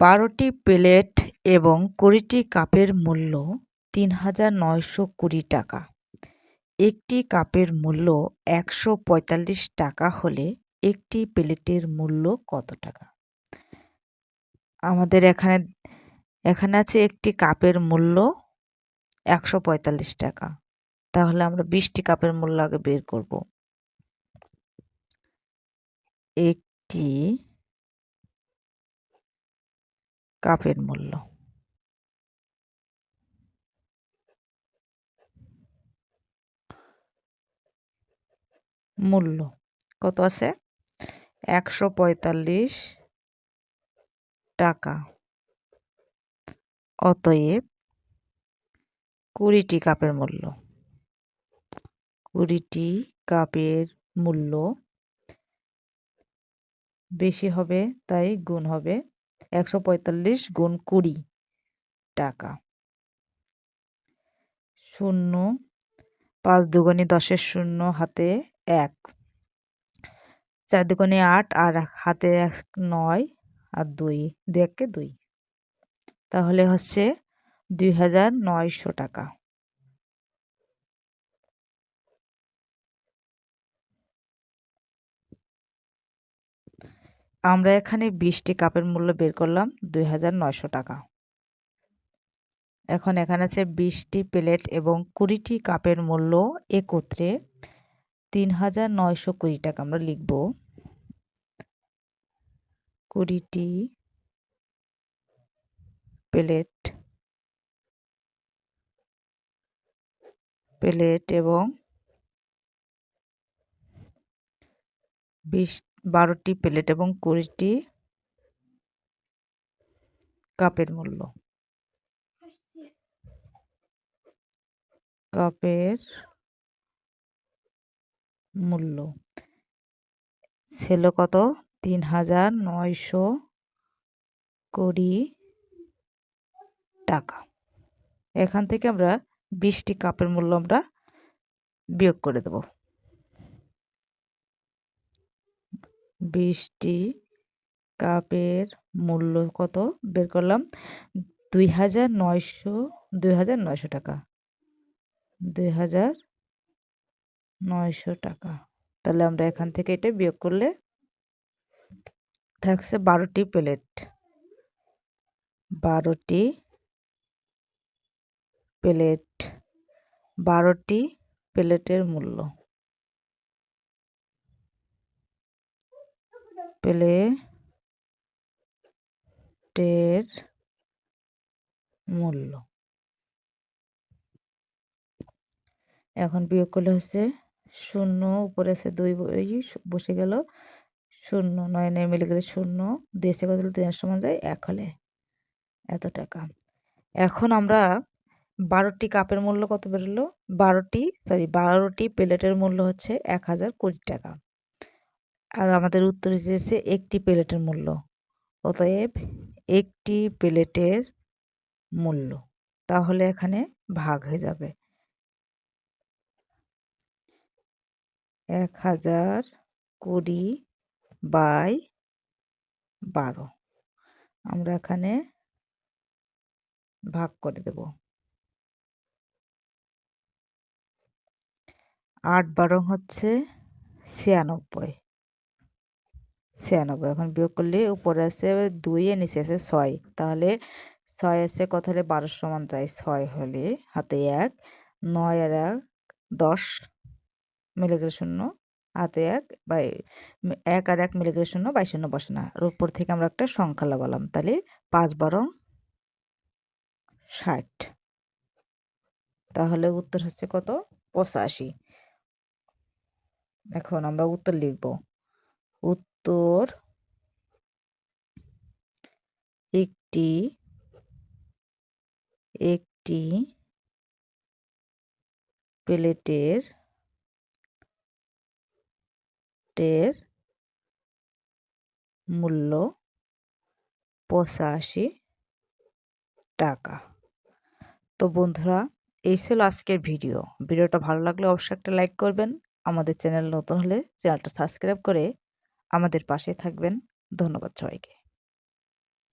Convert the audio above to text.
বারোটি প্লেট এবং কুড়িটি কাপের মূল্য তিন হাজার নয়শো কুড়ি টাকা। একটি কাপের মূল্য একশো পঁয়তাল্লিশ টাকা হলে একটি প্লেটের মূল্য কত টাকা? আমাদের এখানে এখানে আছে একটি কাপের মূল্য একশো পঁয়তাল্লিশ টাকা। তাহলে আমরা বিশটি কাপের মূল্য আগে বের করব। একটি কাপের মূল্য। মূল্য কত আছে? একশো পঁয়তাল্লিশ টাকা। অতএব কুড়িটি কাপের মূল্য। কুড়িটি কাপের মূল্য বেশি হবে, তাই গুণ হবে। একশো পঁয়তাল্লিশ গুণ কুড়ি টাকা। শূন্য, পাঁচ দুগুণে দশের শূন্য, হাতে এক। চার দুগুণে আট, আর হাতে এক নয়, আর দুই দু এককে দুই। তাহলে হচ্ছে দুই হাজার নয়শো টাকা। আমরা এখানে বিশটি কাপের মূল্য বের করলাম দুই হাজার নয়শো টাকা। এখন এখানে আছে বিশটি প্লেট এবং কুড়িটি কাপের মূল্য একত্রে তিন হাজার নয়শো কুড়ি টাকা আমরা লিখব। কুড়িটি প্লেট প্লেট এবং বিশ বারোটি প্লেট এবং কুড়িটি কাপের মূল্য। কাপের মূল্য। ছিল কত? তিন হাজার নয়শো কুড়ি টাকা। এখান থেকে আমরা বিশটি কাপের মূল্য আমরা বিয়োগ করে দেব। বিশটি কাপের মূল্য কত? বের করলাম। দুই হাজার নয়শো, দুই হাজার নয়শো টাকা। দুই হাজার নয়শো টাকা। তাহলে আমরা এখান থেকে এটা বিয়োগ করলে থাকছে বারোটি প্লেট। বারোটি প্লেট। বারোটি প্লেটের মূল্য। প্লেটের মূল্য। এখন বিয়োগ করলে হচ্ছে শূন্য, উপরে আছে দুই বসে গেল, শূন্য, নয় নয় মিলে গেলে শূন্য দেশে কত তিনের সমান যায় এক হলে। এত টাকা। এখন আমরা বারোটি কাপের মূল্য কত বেরোলো? বারোটি সরি বারোটি প্লেটের মূল্য হচ্ছে এক হাজার কুড়ি টাকা। আর আমাদের উত্তর এসেছে একটি প্লেটের মূল্য। অতএব একটি প্লেটের মূল্য। তাহলে এখানে ভাগ হয়ে যাবে। এক হাজার কুড়ি বাই বারো। আমরা এখানে ভাগ করে দেব। আট বারো হচ্ছে ছিয়ানব্বই। ছিয়ানব্বই। এখন বিয়োগ করলে উপরে আছে দুই এ নিচে আছে ছয়। তাহলে ছয় আছে কত হলে? বারো সমান যায় ছয় হলে হাতে এক, নয় আর এক, দশ মিলে গেলে শূন্য, হাতে এক বাই এক আর এক মিলে গেলে শূন্য, বাই শূন্য বসে না। আর উপর থেকে আমরা একটা সংখ্যা লাগালাম, তাহলে পাঁচ বারো ষাট। তাহলে উত্তর হচ্ছে কত? পঁচাশি। এখন আমরা উত্তর লিখব। উত্তর একটি একটি প্লেটের, টের মূল্য পঁচাশি টাকা। তো বন্ধুরা, এই ছিল আজকের ভিডিও। ভিডিওটা ভালো লাগলে অবশ্যই একটা লাইক করবেন। আমাদের চ্যানেল নতুন হলে চ্যানেলটা সাবস্ক্রাইব করে আমাদের পাশে থাকবেন। ধন্যবাদ সবাইকে।